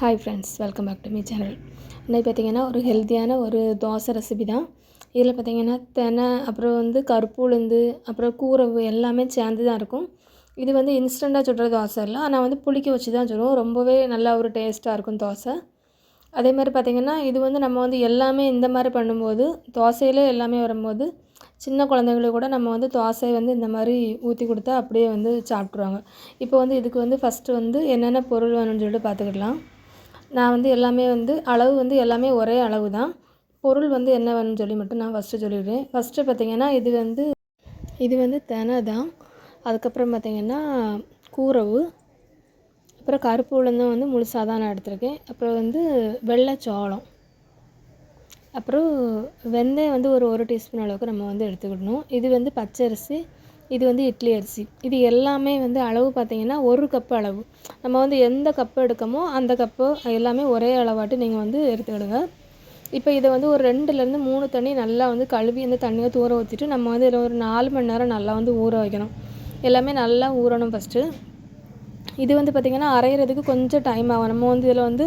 Hi friends welcome back to me channel இன்னைக்கு பார்த்தீங்கன்னா ஒரு ஹெல்த்தியான ஒரு தோசை ரெசிபி தான். இதில் பார்த்திங்கன்னா தெனை அப்புறம் வந்து கருப்பூளுந்து அப்புறம் கூரவு எல்லாமே சேர்ந்து தான் இருக்கும். இது வந்து இன்ஸ்டண்ட்டாக சுடுற தோசை இல்லை ஆனால் வந்து புளிக்க வச்சு தான் சுடுவோம். ரொம்பவே நல்லா ஒரு டேஸ்ட்டாக இருக்கும் தோசை. அதே மாதிரி பார்த்திங்கன்னா இது வந்து நம்ம வந்து எல்லாமே இந்த மாதிரி பண்ணும்போது தோசையிலே எல்லாமே வரும்போது சின்ன குழந்தைங்களுக்கு கூட நம்ம வந்து தோசை வந்து இந்த மாதிரி ஊற்றி கொடுத்தா அப்படியே வந்து சாப்பிட்ருவாங்க இப்போ வந்து இதுக்கு வந்து ஃபஸ்ட்டு வந்து என்னென்ன பொருள் வேணும்னு சொல்லிட்டு பார்த்துக்கிடலாம் நான் வந்து எல்லாமே வந்து அளவு வந்து எல்லாமே ஒரே அளவு தான் பொருள் வந்து என்ன வேணும்னு சொல்லி மட்டும் நான் ஃபஸ்ட்டு சொல்லிடுறேன். ஃபஸ்ட்டு பார்த்திங்கன்னா இது வந்து இது வந்து தெனை தான். அதுக்கப்புறம் பார்த்திங்கன்னா கூரவு. அப்புறம் கருப்பு உளுந்தம் வந்து முழுசாக தான் நான் எடுத்திருக்கேன். அப்புறம் வந்து வெள்ளை சோளம். அப்புறம் வெந்தயம் வந்து ஒரு ஒரு டீஸ்பூன் அளவுக்கு நம்ம வந்து எடுத்துக்கிடணும். இது வந்து பச்சரிசி இது வந்து இட்லி அரிசி. இது எல்லாமே வந்து அளவு பார்த்திங்கன்னா ஒரு கப்பு அளவு. நம்ம வந்து எந்த கப்பு எடுக்கமோ அந்த கப்பு எல்லாமே ஒரே அளவாட்டு நீங்கள் வந்து எடுத்துக்கிடுங்க. இப்போ இதை வந்து ஒரு ரெண்டுலேருந்து மூணு தண்ணி நல்லா வந்து கழுவி அந்த தண்ணியை தூர ஊற்றிட்டு நம்ம வந்து இதில் ஒரு நாலு மணி நேரம் நல்லா வந்து ஊற வைக்கணும். எல்லாமே நல்லா ஊறணும் ஃபஸ்ட்டு இது வந்து பார்த்திங்கன்னா அரைகிறதுக்கு கொஞ்சம் டைம் ஆகும். நம்ம வந்து இதில் வந்து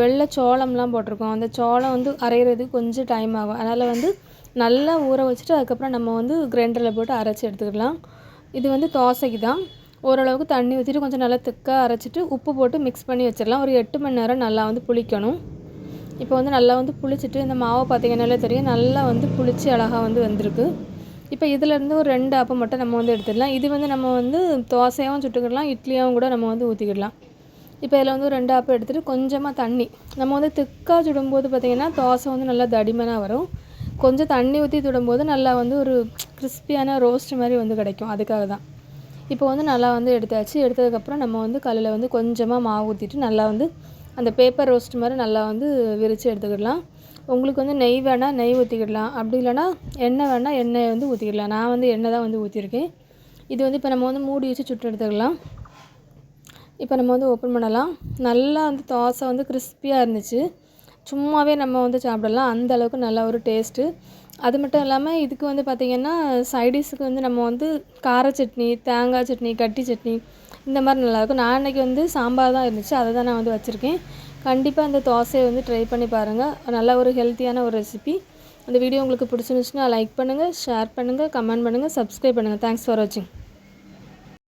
வெள்ளை சோளம்லாம் போட்டிருக்கோம். அந்த சோளம் வந்து அரைகிறதுக்கு கொஞ்சம் டைம் ஆகும். அதனால் வந்து நல்லா ஊற வச்சுட்டு அதுக்கப்புறம் நம்ம வந்து கிரைண்டரில் போட்டு அரைச்சி எடுத்துக்கலாம். இது வந்து தோசைக்கு தான். ஓரளவுக்கு தண்ணி ஊற்றிட்டு கொஞ்சம் நல்லா திக்காக அரைச்சிட்டு உப்பு போட்டு மிக்ஸ் பண்ணி வச்சிடலாம். ஒரு எட்டு மணி நேரம் நல்லா வந்து புளிக்கணும். இப்போ வந்து நல்லா வந்து புளிச்சிட்டு இந்த மாவை பார்த்திங்கனாலே தெரியும். நல்லா வந்து புளிச்சு அழகாக வந்து வந்திருக்கு. இப்போ இதிலேருந்து ஒரு ரெண்டு அப்பம் மட்டும் நம்ம வந்து எடுத்துடலாம். இது வந்து நம்ம வந்து தோசையாகவும் சுட்டுக்கிடலாம். இட்லியாகவும் கூட நம்ம வந்து ஊற்றிக்கிடலாம் இப்போ இதில் வந்து ஒரு ரெண்டு அப்பம் எடுத்துகிட்டு கொஞ்சமாக தண்ணி. நம்ம வந்து திக்காக சுடும்போது பார்த்திங்கன்னா தோசை வந்து நல்லா தடிமனாக வரும். கொஞ்சம் தண்ணி ஊற்றி சுடும்போது நல்லா வந்து ஒரு கிறிஸ்பியான ரோஸ்ட் மாதிரி வந்து கிடைக்கும். அதுக்காக தான். இப்போ வந்து நல்லா வந்து எடுத்தாச்சு. எடுத்ததுக்கப்புறம் நம்ம வந்து கல்லில் வந்து கொஞ்சமாக மாவு ஊற்றிட்டு நல்லா வந்து அந்த பேப்பர் ரோஸ்ட் மாதிரி நல்லா வந்து விரித்து எடுத்துக்கிடலாம். உங்களுக்கு வந்து நெய் வேணால் நெய் ஊற்றிக்கிடலாம் அப்படி இல்லைனா எண்ணெய் வேணால் எண்ணெயை வந்து ஊற்றிக்கிடலாம் நான் வந்து எண்ணெய் தான் வந்து ஊற்றிருக்கேன் இது வந்து இப்போ நம்ம வந்து மூடி வச்சு சுட்டு எடுத்துக்கலாம். இப்போ நம்ம வந்து ஓப்பன் பண்ணலாம். நல்லா வந்து தோசை வந்து கிறிஸ்பியாக இருந்துச்சு. சும்மாவே நம்ம வந்து சாப்பிடலாம். அந்த அளவுக்கு நல்ல ஒரு டேஸ்ட்டு அது மட்டும் இல்லாமல் இதுக்கு வந்து பார்த்திங்கன்னா சைடிஸுக்கு வந்து நம்ம வந்து கார சட்னி தேங்காய் சட்னி கட்டி சட்னி இந்த மாதிரி நல்லாயிருக்கும் நான் அன்றைக்கி வந்து சாம்பார் தான் இருந்துச்சு. அதை தான் நான் வந்து வச்சுருக்கேன். கண்டிப்பாக அந்த தோசையை வந்து ட்ரை பண்ணி பாருங்கள் நல்ல ஒரு ஹெல்த்தியான ஒரு ரெசிபி அந்த வீடியோ உங்களுக்கு பிடிச்சிருந்துச்சுன்னா லைக் பண்ணுங்கள் ஷேர் பண்ணுங்கள் கமெண்ட் பண்ணுங்கள் சப்ஸ்கிரைப் பண்ணுங்கள் தேங்க்ஸ் ஃபார் வாட்சிங்